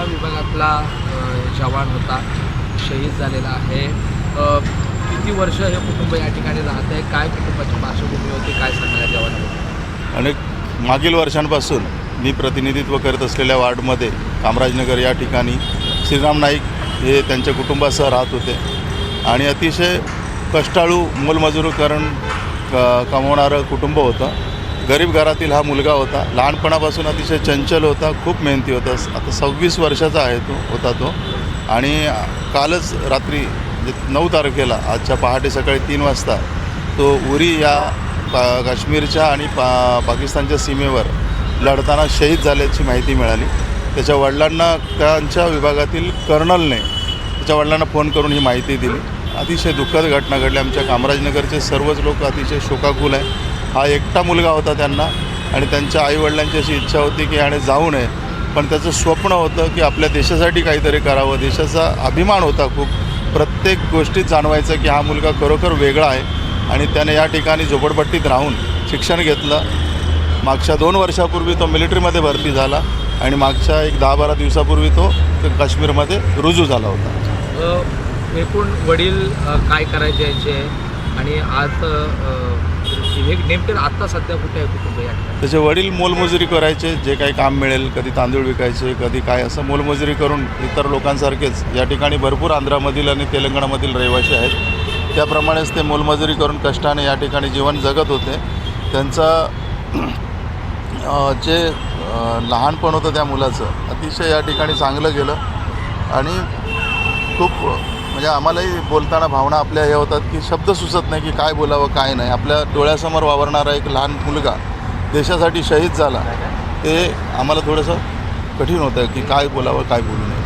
एका विभागातला जवान होता शहीद झालेला आहे. किती वर्ष हे कुटुंब या ठिकाणी राहत आहे काय कुटुंबाची पार्श्वभूमी होती? काय सांगणार जवान आणि मागील वर्षांपासून मी प्रतिनिधित्व करत असलेल्या वार्डमध्ये कामराजनगर या ठिकाणी श्रीराम नाईक हे त्यांच्या कुटुंबासह राहत होते. आणि अतिशय कष्टाळू मोलमजुरीकरण क कमवणारं कुटुंब होतं. गरीब घरातील हा मुलगा होता. लहानपणापासून अतिशय चंचल होता खूप मेहनती होता. आता सव्वीस वर्षाचा आहे तो होता तो. आणि कालच रात्री म्हणजे नऊ तारखेला आजच्या पहाटे सकाळी तीन वाजता तो उरी या पा काश्मीरच्या आणि पा पाकिस्तानच्या सीमेवर लढताना शहीद झाल्याची माहिती मिळाली. त्याच्या वडिलांना त्यांच्या विभागातील कर्नलने त्याच्या वडिलांना फोन करून ही माहिती दिली. अतिशय दुःखद घटना घडली. आमच्या कामराजनगरचे सर्वच लोक अतिशय शोकाकुल आहे हा एकटा मुलगा होता त्यांना आणि त्यांच्या आईवडिलांची अशी इच्छा होती की याने जाऊ नये. पण त्याचं स्वप्न होतं की आपल्या देशासाठी काहीतरी करावं. देशाचा अभिमान होता खूप. प्रत्येक गोष्टीत जाणवायचं की हा मुलगा खरोखर वेगळा आहे आणि त्याने या ठिकाणी झोपडपट्टीत राहून शिक्षण घेतलं. मागच्या दोन वर्षापूर्वी तो मिलिटरीमध्ये भरती झाला आणि मागच्या एक दहा बारा दिवसापूर्वी तो काश्मीरमध्ये रुजू झाला होता. एकूण वडील काय करायचे आणि आज हे नेमके आत्ता सध्या कुठे आहे कुटुंब या त्याचे वडील मोलमजुरी करायचे जे काही काम मिळेल कधी तांदूळ विकायचे कधी काय असं मोलमजुरी करून इतर लोकांसारखेच. या ठिकाणी भरपूर आंध्रामधील आणि तेलंगणामधील रहिवासी आहेत. त्याप्रमाणेच ते मोलमजुरी करून कष्टाने या ठिकाणी जीवन जगत होते. त्यांचा जे लहानपण होतं त्या मुलाचं अतिशय या ठिकाणी चांगलं गेलं. आणि खूप म्हणजे आम्हालाही बोलताना भावना आपल्या हे होतात की शब्द सुचत नाही की काय बोलावं काय नाही. आपल्या डोळ्यासमोर वावरणारा एक लहान मुलगा देशासाठी शहीद झाला. ते आम्हाला थोडंसं कठीण होतं की काय बोलावं काय बोलू नये.